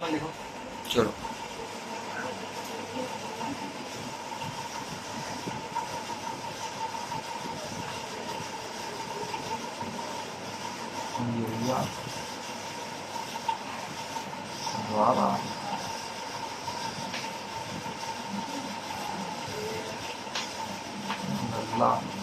ਲਿਖੋ ਚਲੋ ਯਾ ਵਾਹ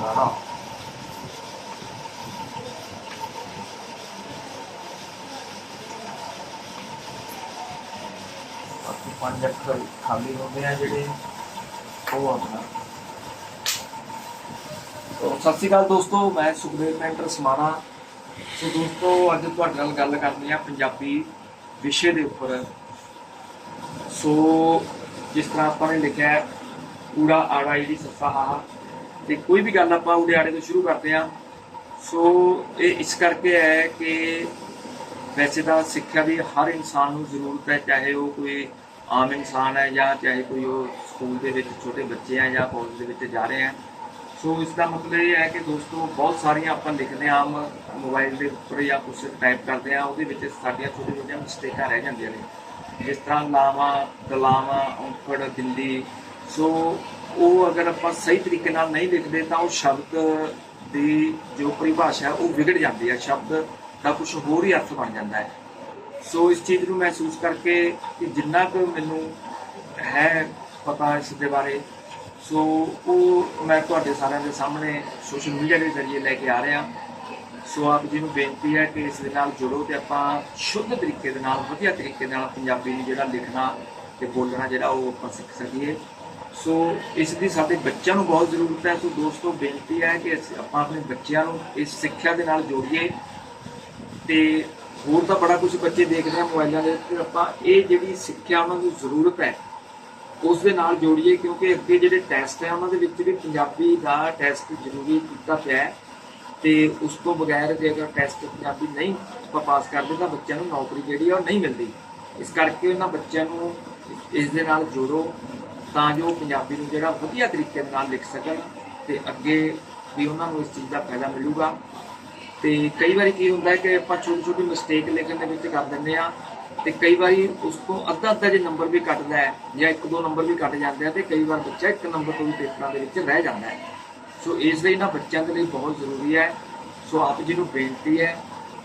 ਵਾਹ ਬਾਕੀ ਪੰਜ ਅੱਖਰ ਖਾਲੀ ਹੁੰਦੇ ਆ ਜਿਹੜੇ, ਉਹ ਆਪਣਾ ਤੋ ਸਤਿ ਸ਼੍ਰੀ ਅਕਾਲ ਦੋਸਤੋ, ਮੈਂ ਸੁਖਦੇਵ ਮੈਂਟਰ ਸਮਾਣਾ। ਸੋ, ਦੋਸਤੋ, ਅੱਜ ਤੁਹਾਡੇ ਨਾਲ ਗੱਲ ਕਰਨੀ ਆ ਪੰਜਾਬੀ ਵਿਸ਼ੇ ਦੇ ਉੱਪਰ। ਸੋ, ਜਿਸ ਤਰ੍ਹਾਂ ਆਪਾਂ ਨੇ ਲਿਖਿਆ ਹੈ ਊੜਾ ਆੜਾ ਜਿਹੜੀ ਸੱਸਾ ਹਾ। ਤੇ ਕੋਈ ਵੀ ਗੱਲ ਆਪਾਂ ਊੜੇ ਆੜੇ ਤੋਂ ਸ਼ੁਰੂ ਕਰਦੇ ਆ ਸੋ ਇਹ ਇਸ ਕਰਕੇ ਹੈ ਕਿ ਵੈਸੇ ਤਾਂ ਸਿੱਖਿਆ ਦੀ ਹਰ ਇਨਸਾਨ ਨੂੰ ਜ਼ਰੂਰਤ ਹੈ, ਚਾਹੇ ਉਹ ਕੋਈ ਆਮ ਇਨਸਾਨ ਹੈ ਜਾਂ ਚਾਹੇ ਕੋਈ ਉਹ ਸਕੂਲ ਦੇ ਵਿੱਚ ਛੋਟੇ ਬੱਚੇ ਆ ਜਾਂ ਕਾਲਜ ਦੇ ਵਿੱਚ ਜਾ ਰਹੇ ਆ ਸੋ ਇਸ ਦਾ ਮਤਲਬ ਇਹ ਹੈ ਕਿ ਦੋਸਤੋ, ਬਹੁਤ ਸਾਰੀਆਂ ਆਪਾਂ ਲਿਖਦੇ ਹਾਂ ਆਮ ਮੋਬਾਈਲ ਦੇ ਉੱਪਰ ਜਾਂ ਕੁਝ ਟਾਈਪ ਕਰਦੇ ਆ ਉਹਦੇ ਵਿੱਚ ਸਾਡੀਆਂ ਛੋਟੀਆਂ ਛੋਟੀਆਂ ਮਿਸਟੇਕਾਂ ਰਹਿ ਜਾਂਦੀਆਂ ਨੇ। ਜਿਸ ਤਰ੍ਹਾਂ ਲਾਵਾਂ, ਦਲਾਵਾਂ ਔਂਕੜ ਦਿੱਲੀ ਸੋ ਉਹ ਅਗਰ ਆਪਾਂ ਸਹੀ ਤਰੀਕੇ ਨਾਲ ਨਹੀਂ ਲਿਖਦੇ ਤਾਂ ਉਹ ਸ਼ਬਦ ਦੀ ਜੋ ਪਰਿਭਾਸ਼ਾ ਉਹ ਵਿਗੜ ਜਾਂਦੀ ਹੈ। ਸ਼ਬਦ ਦਾ ਕੁਝ ਹੋਰ ਹੀ ਅਰਥ ਬਣ ਜਾਂਦਾ ਹੈ। ਸੋ ਇਸ ਚੀਜ਼ ਨੂੰ ਮਹਿਸੂਸ ਕਰਕੇ ਕਿ ਜਿੰਨਾ ਕੁ ਮੈਨੂੰ ਹੈ ਪਤਾ ਇਸ ਦੇ ਬਾਰੇ, ਸੋ ਉਹ ਮੈਂ ਤੁਹਾਡੇ ਸਾਰਿਆਂ ਦੇ ਸਾਹਮਣੇ ਸੋਸ਼ਲ ਮੀਡੀਆ ਦੇ ਜ਼ਰੀਏ ਲੈ ਕੇ ਆ ਰਿਹਾ। ਸੋ ਆਪ ਜੀ ਨੂੰ ਬੇਨਤੀ ਹੈ ਕਿ ਇਸ ਦੇ ਨਾਲ ਜੁੜੋ ਤੇ ਆਪਾਂ ਸ਼ੁੱਧ ਤਰੀਕੇ ਦੇ ਨਾਲ, ਵਧੀਆ ਤਰੀਕੇ ਨਾਲ ਪੰਜਾਬੀ ਨੂੰ ਜਿਹੜਾ ਲਿਖਣਾ ਤੇ ਬੋਲਣਾ ਜਿਹੜਾ ਉਹ ਆਪਾਂ ਸਿੱਖ ਸਕੀਏ। ਸੋ ਇਸ ਦੀ ਸਾਡੇ ਬੱਚਿਆਂ ਨੂੰ ਬਹੁਤ ਜ਼ਰੂਰਤ ਹੈ। ਸੋ ਦੋਸਤੋ, ਬੇਨਤੀ ਹੈ ਕਿ ਅਸੀਂ ਆਪਾਂ ਆਪਣੇ ਬੱਚਿਆਂ ਨੂੰ ਇਸ ਸਿੱਖਿਆ ਦੇ ਨਾਲ ਜੋੜੀਏ। ਤੇ ਹੋਰ ਤਾਂ ਬੜਾ ਕੁਝ ਬੱਚੇ ਦੇਖਦੇ ਆ ਮੋਬਾਈਲਾਂ ਦੇ ਉੱਤੇ। ਆਪਾਂ ਇਹ ਜਿਹੜੀ ਸਿੱਖਿਆ ਉਹਨਾਂ ਨੂੰ ਜ਼ਰੂਰਤ ਹੈ, ਉਸ ਦੇ ਨਾਲ ਜੋੜੀਏ ਕਿਉਂਕਿ ਅੱਗੇ ਜਿਹੜੇ ਟੈਸਟ ਹੈ, ਉਹਨਾਂ ਦੇ ਵਿੱਚ ਵੀ ਪੰਜਾਬੀ ਦਾ ਟੈਸਟ ਜ਼ਰੂਰੀ ਕੀਤਾ ਪਿਆ ਹੈ। ਤੇ ਉਸ ਤੋਂ ਬਗੈਰ ਜੇਕਰ ਟੈਸਟ ਪੰਜਾਬੀ ਨਹੀਂ ਆਪਾਂ ਪਾਸ ਕਰਦੇ, ਤਾਂ ਬੱਚਿਆਂ ਨੂੰ ਨੌਕਰੀ ਜਿਹੜੀ ਆ ਉਹ ਨਹੀਂ ਮਿਲਦੀ। ਇਸ ਕਰਕੇ ਉਹਨਾਂ ਬੱਚਿਆਂ ਨੂੰ ਇਸ ਦੇ ਨਾਲ ਜੋੜੋ। ਤਾਂ ਜੋ ਪੰਜਾਬੀ ਨੂੰ ਜਿਹੜਾ ਵਧੀਆ ਤਰੀਕੇ ਦੇ ਨਾਲ ਲਿਖ ਸਕਣ ਤੇ ਅੱਗੇ ਵੀ ਉਹਨਾਂ ਨੂੰ ਇਸ ਚੀਜ਼ ਦਾ ਫਾਇਦਾ ਮਿਲੂਗਾ। ਤੇ ਕਈ ਵਾਰੀ ਕੀ ਹੁੰਦਾ ਹੈ ਕਿ ਆਪਾਂ ਛੋਟੀ ਛੋਟੀ ਮਿਸਟੇਕ ਲਿਖਣ ਦੇ ਵਿੱਚ ਕਰ ਦਿੰਦੇ ਆ ਤੇ ਕਈ ਵਾਰੀ ਉਸ ਤੋਂ ਅੱਧਾ ਅੱਧਾ ਜੇ ਨੰਬਰ ਵੀ ਕੱਟਦਾ ਹੈ ਜਾਂ ਇੱਕ ਦੋ ਨੰਬਰ ਵੀ ਕੱਟ ਜਾਂਦੇ ਆ ਤੇ ਕਈ ਵਾਰ ਬੱਚਾ ਇੱਕ ਨੰਬਰ ਤੋਂ ਵੀ ਪੇਪਰਾਂ ਦੇ ਵਿੱਚ ਰਹਿ ਜਾਂਦਾ ਹੈ। ਸੋ ਇਸ ਲਈ ਨਾ ਬੱਚਿਆਂ ਦੇ ਲਈ ਬਹੁਤ ਜ਼ਰੂਰੀ ਹੈ। ਸੋ ਆਪ ਜੀ ਨੂੰ ਬੇਨਤੀ ਹੈ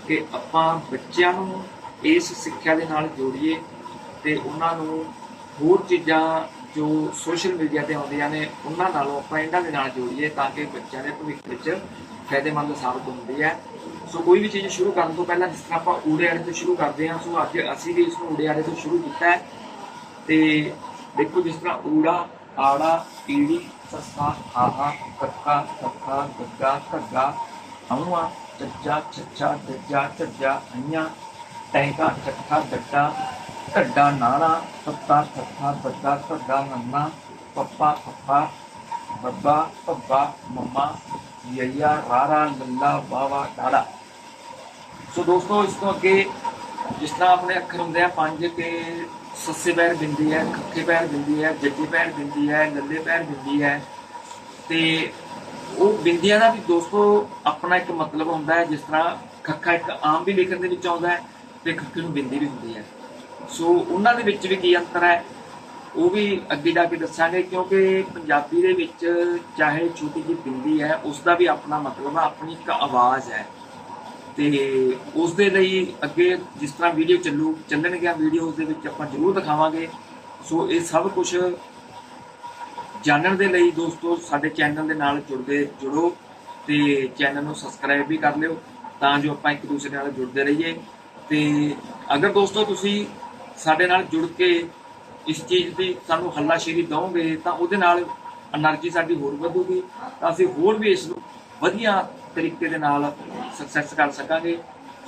ਕਿ ਆਪਾਂ ਬੱਚਿਆਂ ਨੂੰ ਇਸ ਸਿੱਖਿਆ ਦੇ ਨਾਲ ਜੋੜੀਏ ਤੇ ਉਹਨਾਂ ਨੂੰ ਹੋਰ ਚੀਜ਼ਾਂ ਜੋ ਸੋਸ਼ਲ ਮੀਡੀਆ ਤੇ ਆਉਂਦੀਆਂ ਨੇ, ਉਹਨਾਂ ਨਾਲੋਂ ਆਪਾਂ ਇਹਨਾਂ ਦੇ ਨਾਲ ਜੋੜੀਏ ਤਾਂ ਕਿ ਬੱਚਿਆਂ ਦੇ ਭਵਿੱਖ ਵਿੱਚ ਫਾਇਦੇਮੰਦ ਸਾਬਤ ਹੁੰਦੀ ਹੈ। ਸੋ ਕੋਈ ਵੀ ਚੀਜ਼ ਸ਼ੁਰੂ ਕਰਨ ਤੋਂ ਪਹਿਲਾਂ, ਜਿਸ ਤਰ੍ਹਾਂ ਆਪਾਂ ਊੜੇ ਵਾਲੇ ਤੋਂ ਸ਼ੁਰੂ ਕਰਦੇ ਹਾਂ, ਸੋ ਅੱਜ ਅਸੀਂ ਵੀ ਇਸ ਨੂੰ ਊੜੇ ਆਲੇ ਤੋਂ ਸ਼ੁਰੂ ਕੀਤਾ ਹੈ। ਤੇ ਦੇਖੋ ਜਿਸ ਤਰ੍ਹਾਂ ਊੜਾ ਆੜਾ ਈੜੀ ਸੱਸਾ, ਹਾਹਾ, ਕੱਕਾ ਕੱਕਾ, ਗੱਗਾ, ਘੱਗਾ ਅਮੂਆ ਚੱਚਾ ਚੱਚਾ ਦੱਜਾ ਝੱਜਾ ਅੰਨਿਆ ਟੈਂਕਾ ਚੱਠਾ ਡੱਡਾ ਢੱਡਾ ਨਾਣਾ ਸੱਤਾ ਠੱਠਾ ਬੱਗਾ ਧੱਗਾ ਨੰਨਾ ਪੱਪਾ ਪੱਪਾ, ਬੱਬਾ ਪੱਬਾ ਮੰਮਾ ਯਈਆ ਰਾਰਾ, ਲੱਲਾ ਬਾਵਾ ਡਾੜਾ। ਸੋ ਦੋਸਤੋ, ਇਸ ਤੋਂ ਅੱਗੇ ਜਿਸ ਤਰ੍ਹਾਂ ਆਪਣੇ ਅੱਖਰ ਹੁੰਦੇ ਆ, ਪੰਜ ਕੇ ਸੱਸੇ ਪੈਰ ਬਿੰਦੀ ਹੈ, ਖੱਖੇ ਪੈਰ ਬਿੰਦੀ ਹੈ ਜੱਜੇ ਪੈਰ ਬਿੰਦੀ ਹੈ, ਲੱਲੇ ਪੈਰ ਬਿੰਦੀ ਹੈ। ਤੇ ਉਹ ਬਿੰਦੀਆਂ ਦਾ ਵੀ ਦੋਸਤੋ ਆਪਣਾ ਇੱਕ ਮਤਲਬ ਹੁੰਦਾ ਹੈ, ਜਿਸ ਤਰ੍ਹਾਂ ਖੱਖਾ ਇੱਕ ਆਮ ਵੀ ਲਿਖਣ ਦੇ ਵਿੱਚ ਆਉਂਦਾ ਹੈ ਤੇ ਖੱਖੇ ਨੂੰ ਬਿੰਦੀ ਵੀ ਹੁੰਦੀ ਹੈ। ਸੋ ਉਹਨਾਂ ਦੇ ਵਿੱਚ ਵੀ ਕੀ ਅੰਤਰ ਹੈ? ਉਹ ਵੀ ਅੱਗੇ ਜਾ ਕੇ ਦੱਸਾਂਗੇ, ਕਿਉਂਕਿ ਪੰਜਾਬੀ ਦੇ ਵਿੱਚ ਚਾਹੇ ਛੋਟੀ ਜਿਹੀ ਬਿੰਦੀ ਹੈ ਉਸ ਦਾ ਵੀ ਆਪਣਾ ਮਤਲਬ ਹੈ ਆਪਣੀ ਇੱਕ ਆਵਾਜ਼ ਹੈ। ਤੇ ਉਸ ਦੇ ਲਈ ਅੱਗੇ ਜਿਸ ਤਰ੍ਹਾਂ ਵੀਡੀਓ ਚੱਲੂ, ਚੱਲਣਗੀਆਂ ਵੀਡੀਓਜ਼ ਦੇ ਵਿੱਚ ਆਪਾਂ ਜ਼ਰੂਰ ਦਿਖਾਵਾਂਗੇ। ਸੋ ਇਹ ਸਭ ਕੁਝ ਜਾਣਨ ਦੇ ਲਈ ਦੋਸਤੋ, ਸਾਡੇ ਚੈਨਲ ਦੇ ਨਾਲ ਜੁੜਦੇ ਜੁੜੋ ਤੇ ਚੈਨਲ ਨੂੰ ਸਬਸਕ੍ਰਾਈਬ ਵੀ ਕਰ ਲਿਓ, ਤਾਂ ਜੋ ਆਪਾਂ ਇੱਕ ਦੂਸਰੇ ਨਾਲ ਜੁੜਦੇ ਰਹੀਏ। ਤੇ ਅਗਰ ਦੋਸਤੋ ਤੁਸੀਂ ਸਾਡੇ ਨਾਲ ਜੁੜ ਕੇ ਇਸ ਚੀਜ਼ ਦੀ ਸਾਨੂੰ ਹੱਲਾਸ਼ੇਰੀ ਦਿਓਗੇ ਤਾਂ ਉਹਦੇ ਨਾਲ એનર્ਜੀ ਸਾਡੀ ਹੋਰ ਵਧੂਗੀ। ਤਾਂ ਅਸੀਂ ਹੋਰ ਵੀ ਇਸ ਨੂੰ ਵਧੀਆ ਤਰੀਕੇ ਦੇ ਨਾਲ ਸਕਸੈਸ ਕਰ ਸਕਾਂਗੇ।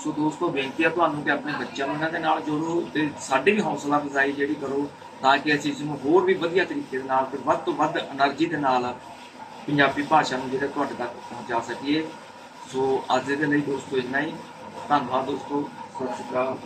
ਸੋ ਦੋਸਤੋ, ਬੇਨਤੀ ਆ ਤੁਹਾਨੂੰ ਕਿ ਆਪਣੇ ਬੱਚਿਆਂ ਨੂੰ ਇਹਨਾਂ ਦੇ ਨਾਲ ਜੋੜੋ ਤੇ ਸਾਡੇ ਵੀ ਹੌਸਲਾ ਅਫਜ਼ਾਈ ਜਿਹੜੀ ਕਰੋ ਤਾਂ ਕਿ ਅਸੀਂ ਇਸ ਨੂੰ ਹੋਰ ਵੀ ਵਧੀਆ ਤਰੀਕੇ ਦੇ ਨਾਲ ਤੇ ਵੱਧ ਤੋਂ ਵੱਧ એનર્ਜੀ ਦੇ ਨਾਲ ਪੰਜਾਬੀ ਭਾਸ਼ਾ ਨੂੰ ਜਿਹੜਾ ਤੁਹਾਡੇ ਤੱਕ ਪਹੁੰਚਾ ਸਕੀਏ। ਸੋ ਅੱਜ ਦੇ ਲਈ ਦੋਸਤੋ, ਇੰਨਾ ਹੀ। ਧੰਨਵਾਦ ਦੋਸਤੋ। ਸਤਿ ਸ਼੍ਰੀ ਅਕਾਲ।